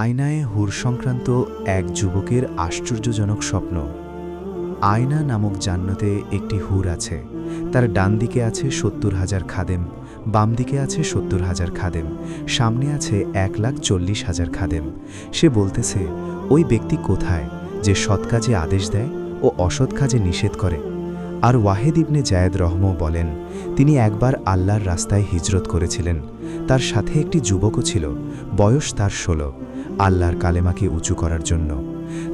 আয়নায় হুর সংক্রান্ত এক যুবকের আশ্চর্যজনক স্বপ্ন। আয়না নামক জান্নাতে একটি হুর আছে। তার ডান দিকে আছে সত্তর হাজার খাদেম, বাম দিকে আছে সত্তর হাজার খাদেম, সামনে আছে এক লাখ চল্লিশ হাজার খাদেম। সে বলতেছে, ওই ব্যক্তি কোথায় যে সৎ কাজে আদেশ দেয় ও অসৎ কাজে নিষেধ করে? আর ওয়াহেদ ইবনে জায়েদ রহম বলেন, তিনি একবার আল্লাহর রাস্তায় হিজরত করেছিলেন। তার সাথে একটি যুবকও ছিল। বয়স তার ষোলো। আল্লাহর কালেমাকে উঁচু করার জন্য।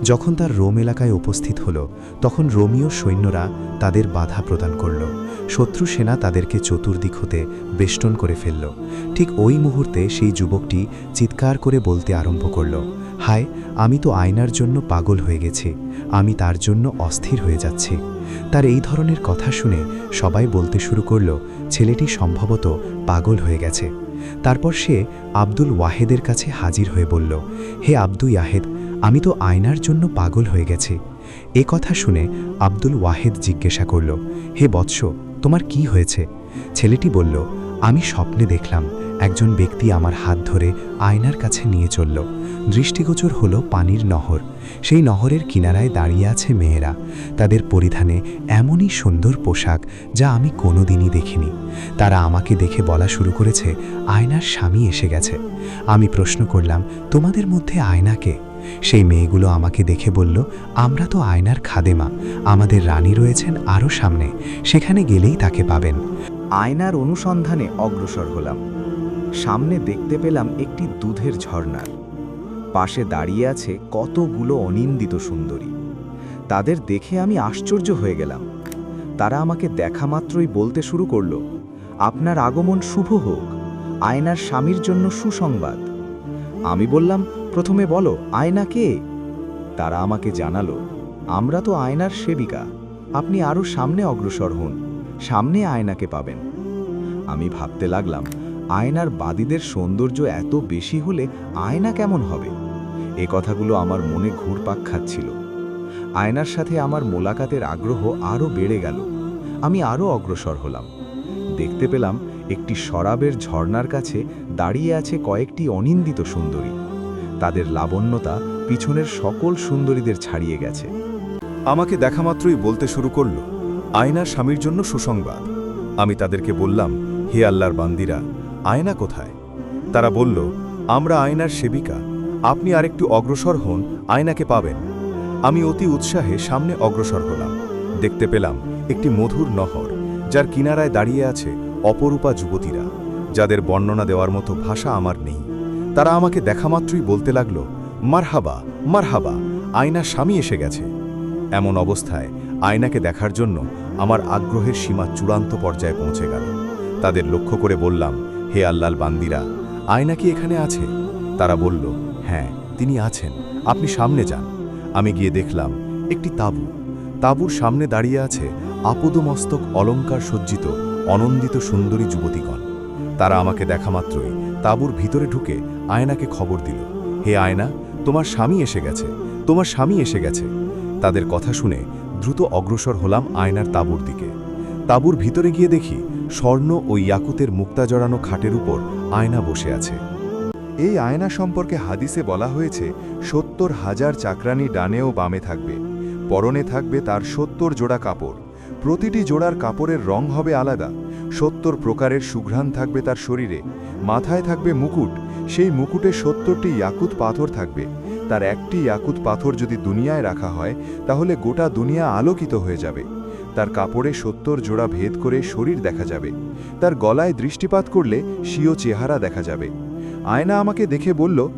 যখন তার রোম এলাকায় উপস্থিত হল, তখন রোমীয় সৈন্যরা তাদের বাধা প্রদান করল। শত্রু সেনা তাদেরকে চতুর্দিক হতে বেষ্টন করে ফেলল। ঠিক ওই মুহূর্তে সেই যুবকটি চিৎকার করে বলতে আরম্ভ করল হায়, আমি তো আয়নার জন্য পাগল হয়ে গেছি। আমি তার জন্য অস্থির হয়ে যাচ্ছি। তার এই ধরনের কথা শুনে সবাই বলতে শুরু করল, ছেলেটি সম্ভবত পাগল হয়ে গেছে। তারপর সে আব্দুল ওয়াহেদের কাছে হাজির হয়ে বলল, হে আব্দুল ইয়াহেদ, আমি তো আয়নার জন্য পাগল হয়ে গেছি। এ কথা শুনে আব্দুল ওয়াহেদ জিজ্ঞাসা করল, হে বৎস, তোমার কি হয়েছে? ছেলেটি বলল, আমি স্বপ্নে দেখলাম, একজন ব্যক্তি আমার হাত ধরে আয়নার কাছে নিয়ে চলল। দৃষ্টিগোচর হল পানির নহর। সেই নহরের কিনারায় দাঁড়িয়ে আছে মেয়েরা। তাদের পরিধানে এমনই সুন্দর পোশাক যা আমি কোনোদিনই দেখিনি। তারা আমাকে দেখে বলা শুরু করেছে, আয়নার স্বামী এসে গেছে। আমি প্রশ্ন করলাম, তোমাদের মধ্যে আয়নাকে সেই মেয়েগুলো আমাকে দেখে বলল, আমরা তো আয়নার খাদেমা। আমাদের রানী রয়েছেন আরও সামনে। সেখানে গেলেই তাকে পাবেন। আয়নার অনুসন্ধানে অগ্রসর হলাম। সামনে দেখতে পেলাম একটি দুধের ঝর্ণার পাশে দাঁড়িয়ে আছে কতগুলো অনিন্দিত সুন্দরী। তাদের দেখে আমি আশ্চর্য হয়ে গেলাম। তারা আমাকে দেখা মাত্রই বলতে শুরু করল, আপনার আগমন শুভ হোক, আয়নার স্বামীর জন্য সুসংবাদ। আমি বললাম, প্রথমে বলো, আয়না কে? তারা আমাকে জানালো, আমরা তো আয়নার সেবিকা, আপনি আরও সামনে অগ্রসর হন, সামনে আয়নাকে পাবেন। আমি ভাবতে লাগলাম আয়নার বাদীদের সৌন্দর্য এত বেশি হলে আয়না কেমন হবে? এ কথাগুলো আমার মনে ঘুরপাক খাচ্ছিল। আয়নার সাথে আমার মোলাকাতের আগ্রহ আরও বেড়ে গেল। আমি আরও অগ্রসর হলাম। দেখতে পেলাম একটি শরাবের ঝর্ণার কাছে দাঁড়িয়ে আছে কয়েকটি অনিন্দিত সুন্দরী। তাদের লাবণ্যতা পিছনের সকল সুন্দরীদের ছাড়িয়ে গেছে। আমাকে দেখামাত্রই বলতে শুরু করল, আয়নার স্বামীর জন্য সুসংবাদ। আমি তাদেরকে বললাম, হে আল্লাহর বান্দিরা আয়না কোথায়? তারা বলল, আমরা আয়নার সেবিকা। আপনি আরেকটু অগ্রসর হন, আয়নাকে পাবেন। আমি অতি উৎসাহে সামনে অগ্রসর হলাম। দেখতে পেলাম একটি মধুর নহর, যার কিনারায় দাঁড়িয়ে আছে অপরূপা যুবতীরা, যাদের বর্ণনা দেওয়ার মতো ভাষা আমার নেই। তারা আমাকে দেখামাত্রই বলতে লাগল, মারহাবা মারহাবা, আয়নার স্বামী এসে গেছে। এমন অবস্থায় আয়নাকে দেখার জন্য আমার আগ্রহের সীমা চূড়ান্ত পর্যায়ে পৌঁছে গেল। তাদের লক্ষ্য করে বললাম হে আল্লাল বান্দিরা, আয়না কি এখানে আছে? তারা বলল হ্যাঁ তিনি আছেন। আপনি সামনে যান। আমি গিয়ে দেখলাম একটি তাঁবু। তাঁবুর সামনে দাঁড়িয়ে আছে আপদমস্তক অলঙ্কার সজ্জিত, অনন্দিত সুন্দরী যুবতীগণ। তারা আমাকে দেখা মাত্রই তাঁবুর ভিতরে ঢুকে আয়নাকে খবর দিল। হে আয়না, তোমার স্বামী এসে গেছে। তোমার স্বামী এসে গেছে। তাদের কথা শুনে দ্রুত অগ্রসর হলাম আয়নার তাঁবুর দিকে। তাঁবুর ভিতরে গিয়ে দেখি স্বর্ণ ও ইয়াকুতের মুক্তা জড়ানো খাটের উপর আয়না বসে আছে। এই আয়না সম্পর্কে হাদিসে বলা হয়েছে, সত্তর হাজার চাকরানি ডানে ও বামে থাকবে, পরনে থাকবে তার সত্তর জোড়া কাপড়। প্রতিটি জোড়ার কাপড়ের রং হবে আলাদা, সত্তর প্রকারের সুঘ্রাণ থাকবে তার শরীরে, মাথায় থাকবে মুকুট, সেই মুকুটে সত্তরটি ইয়াকুত পাথর থাকবে। তার একটি ইয়াকুত পাথর যদি দুনিয়ায় রাখা হয়, তাহলে গোটা দুনিয়া আলোকিত হয়ে যাবে। তার কাপড়ে সত্তর জোড়া ভেদ করে শরীর দেখা যাবে। তার গলায় দৃষ্টিপাত করলে স্বীয় চেহারা দেখা যাবে। আয়না আমাকে দেখে বলল,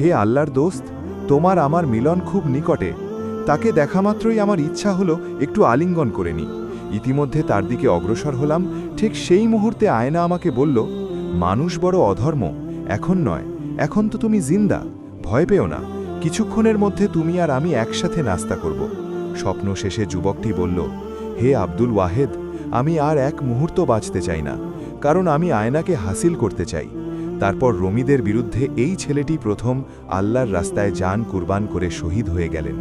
হে আল্লাহর দোস্ত, তোমার আমার মিলন খুব নিকটে। তাকে দেখামাত্রই আমার ইচ্ছা হলো একটু আলিঙ্গন করে নিই ইতিমধ্যে তার দিকে অগ্রসর হলাম। ঠিক সেই মুহূর্তে আয়না আমাকে বলল, মানুষ বড় অধর্ম, এখন নয়। এখন তো তুমি জিন্দা। ভয় পেও না। কিছুক্ষণের মধ্যে তুমি আর আমি একসাথে নাস্তা করব। স্বপ্ন শেষে যুবকটি বলল হে আব্দুল ওয়াহেদ, আমি আর এক মুহূর্ত বাঁচতে চাই না, কারণ আমি আয়নাকে হাসিল করতে চাই। তারপর রমিদের বিরুদ্ধে এই ছেলেটি প্রথম আল্লাহর রাস্তায় যান কুরবান করে শহীদ হয়ে গেলেন।